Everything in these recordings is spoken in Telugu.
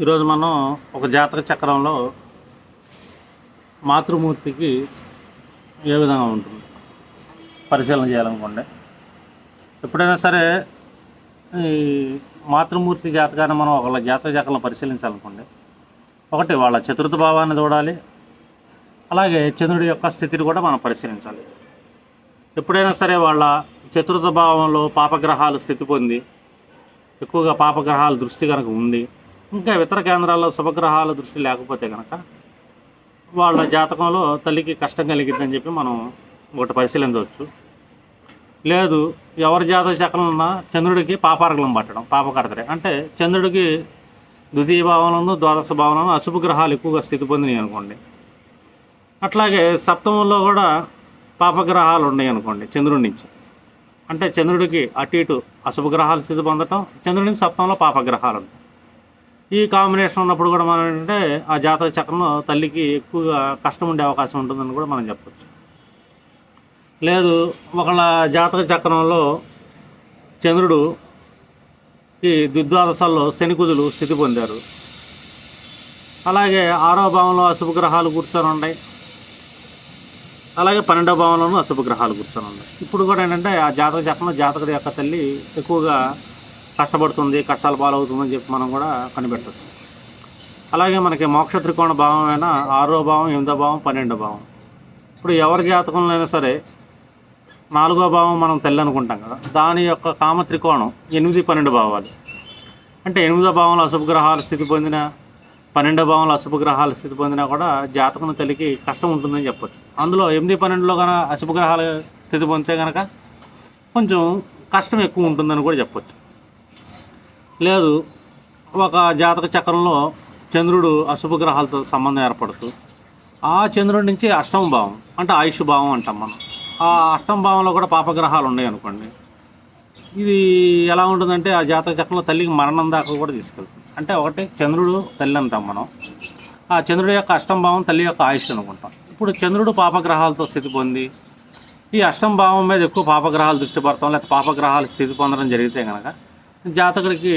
ఈరోజు మనం ఒక జాతక చక్రంలో మాతృమూర్తికి ఏ విధంగా ఉంటుంది? పరిశీలన చేయాలనుకోండి. ఎప్పుడైనా సరే ఈ మాతృమూర్తి జాతకాన్ని మనం ఒకళ్ళ జాతక చక్రం పరిశీలించాలనుకోండి. ఒకటి వాళ్ళ చతుర్థ భావాన్ని చూడాలి. అలాగే చంద్రుడి యొక్క స్థితిని కూడా మనం పరిశీలించాలి. ఎప్పుడైనా సరే వాళ్ళ చతుర్థ భావంలో పాపగ్రహాలు స్థితి పొంది ఎక్కువగా పాపగ్రహాల దృష్టి కనుక ఉంది ఇంకా ఇతర కేంద్రాల్లో శుభగ్రహాల దృష్టి లేకపోతే కనుక వాళ్ళ జాతకంలో తల్లికి కష్టం కలిగిద్దని చెప్పి మనం ఒకటి పరిశీలించవచ్చు. లేదు ఎవరి జాతక చక్రం ఉన్నా చంద్రుడికి పాపార్గలం పట్టడం పాపకర్తరే. అంటే చంద్రుడికి ద్వితీయ భావనను ద్వాదశ భావనను అశుభ గ్రహాలు ఎక్కువగా స్థితి పొందినాయి అనుకోండి. అట్లాగే సప్తమంలో కూడా పాపగ్రహాలు ఉన్నాయి అనుకోండి చంద్రుడి నుంచి. అంటే చంద్రుడికి అటు ఇటు అశుభ గ్రహాలు స్థితి పొందటం చంద్రుడికి సప్తంలో పాపగ్రహాలు ఉంటాయి ఈ కాంబినేషన్ ఉన్నప్పుడు కూడా మనం ఏంటంటే ఆ జాతక చక్రంలో తల్లికి ఎక్కువగా కష్టం ఉండే అవకాశం ఉంటుందని కూడా మనం చెప్పచ్చు. లేదు ఒకళ్ళ జాతక చక్రంలో చంద్రుడు ఈ ద్విద్వాదశాల్లో శనికుదులు స్థితి పొందారు. అలాగే ఆరో భావంలో అశుభ గ్రహాలు కూర్చొని ఉన్నాయి. అలాగే పన్నెండవ భావంలోనూ అశుభ గ్రహాలు కూర్చొని ఉన్నాయి. ఇప్పుడు కూడా ఏంటంటే ఆ జాతక చక్రంలో జాతకుడి యొక్క తల్లి ఎక్కువగా కష్టపడుతుంది కష్టాల పాలవుతుందని చెప్పి మనం కూడా కనిపెట్టచ్చు. అలాగే మనకి మోక్ష త్రికోణ భావం అయినా ఆరో భావం ఎనిమిదో భావం పన్నెండో భావం. ఇప్పుడు ఎవరి జాతకంలో అయినా సరే నాలుగో భావం మనం తెల్లి అనుకుంటాం కదా. దాని యొక్క కామ త్రికోణం ఎనిమిది పన్నెండు భావాలు. అంటే ఎనిమిదో భావంలో అశుభ గ్రహాలు స్థితి పొందిన పన్నెండో భావంలో అశుభ గ్రహాలు స్థితి పొందినా కూడా జాతకం తల్లికి కష్టం ఉంటుందని చెప్పొచ్చు. అందులో ఎనిమిది పన్నెండులో కనుక అశుభ గ్రహాలు స్థితి పొందితే కనుక కొంచెం కష్టం ఎక్కువ ఉంటుందని కూడా చెప్పొచ్చు. లేదు. ఒక జాతక చక్రంలో చంద్రుడు అశుభ గ్రహాలతో సంబంధం ఏర్పడుతూ ఆ చంద్రుడి నుంచి అష్టమ భావం అంటే ఆయుష్ భావం అంటాం మనం. ఆ అష్టమ భావంలో కూడా పాపగ్రహాలు ఉన్నాయి అనుకోండి. ఇది ఎలా ఉంటుందంటే ఆ జాతక చక్రంలో తల్లికి మరణం దాకా కూడా తీసుకెళ్తుంది. అంటే ఒకటి చంద్రుడు తల్లి అంటాం మనం. ఆ చంద్రుడి యొక్క అష్టం భావం తల్లి యొక్క ఆయుష్ అనుకుంటాం. ఇప్పుడు చంద్రుడు పాపగ్రహాలతో స్థితి పొంది ఈ అష్టం భావం మీద ఎక్కువ పాపగ్రహాలు దృష్టి పడతాం లేకపోతే పాపగ్రహాలు స్థితి పొందడం జరిగితే కనుక జాతకుడికి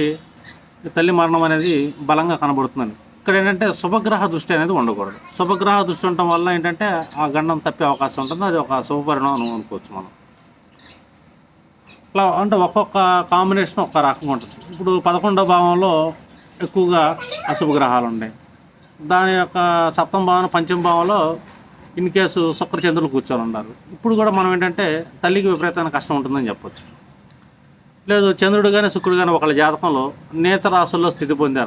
తల్లి మరణం అనేది బలంగా కనబడుతుందని. ఇక్కడ ఏంటంటే శుభగ్రహ దృష్టి అనేది ఉండకూడదు. శుభగ్రహ దృష్టి ఉండటం వల్ల ఏంటంటే ఆ గండం తప్పే అవకాశం ఉంటుంది. అది ఒక శుభపరిణామం అనుకోవచ్చు మనం. ఇట్లా అంటే ఒక్కొక్క కాంబినేషన్ ఒక్క రకంగా ఉంటుంది. ఇప్పుడు పదకొండవ భావంలో ఎక్కువగా అశుభ గ్రహాలు ఉన్నాయి దాని యొక్క సప్తమ భావన పంచమ భావంలో ఇన్ కేసు శుక్రచంద్రులు కూర్చొని ఉన్నారు. ఇప్పుడు కూడా మనం ఏంటంటే తల్లికి విపరీతమైన కష్టం ఉంటుందని చెప్పొచ్చు. లేదు చంద్రుడు కానీ శుక్రుడు కానీ ఒకళ్ళ జాతకంలో నేచ రాశుల్లో స్థితి పొందారు.